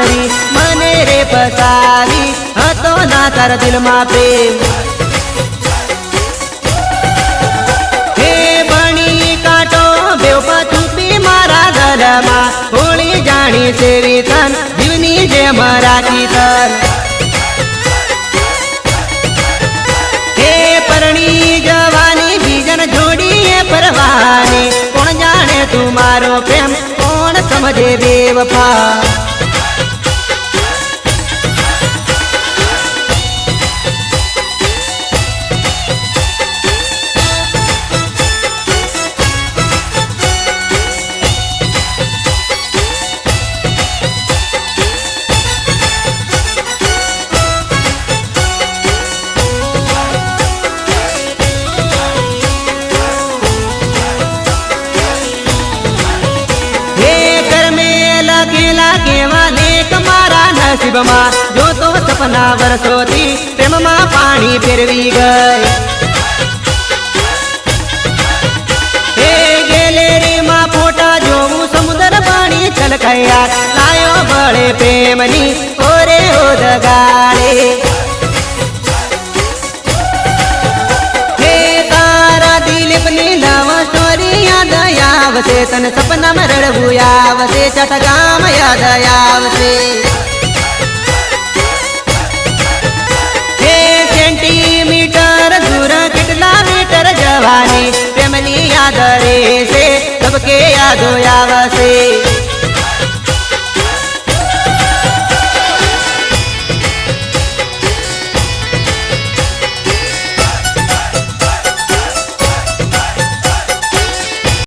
પાતળી મને રે પતાવી હતો ના તારા દિલમાં પ્રેમ. હે બણી કાંટો બેવ પછુપી મારા ગળમાં. હોળી જાણી સેવી તન, જીવની જે રાખી તન. હે પરણી જવાની બીજન જોડીએ પરવાની. કોણ જાણે તું મારો પ્રેમ, કોણ સમજે બેવફા? મારા નસીબમાં જો તો સપના વર્ષોથી પ્રેમમાં પાણી ફેરવી ગઈ. ગેલેરીમાં ફોટા રડવું આવશે ચટકામ યાદ પ્રેમની યાદ રહેશે. સબકે યાદો આવશે.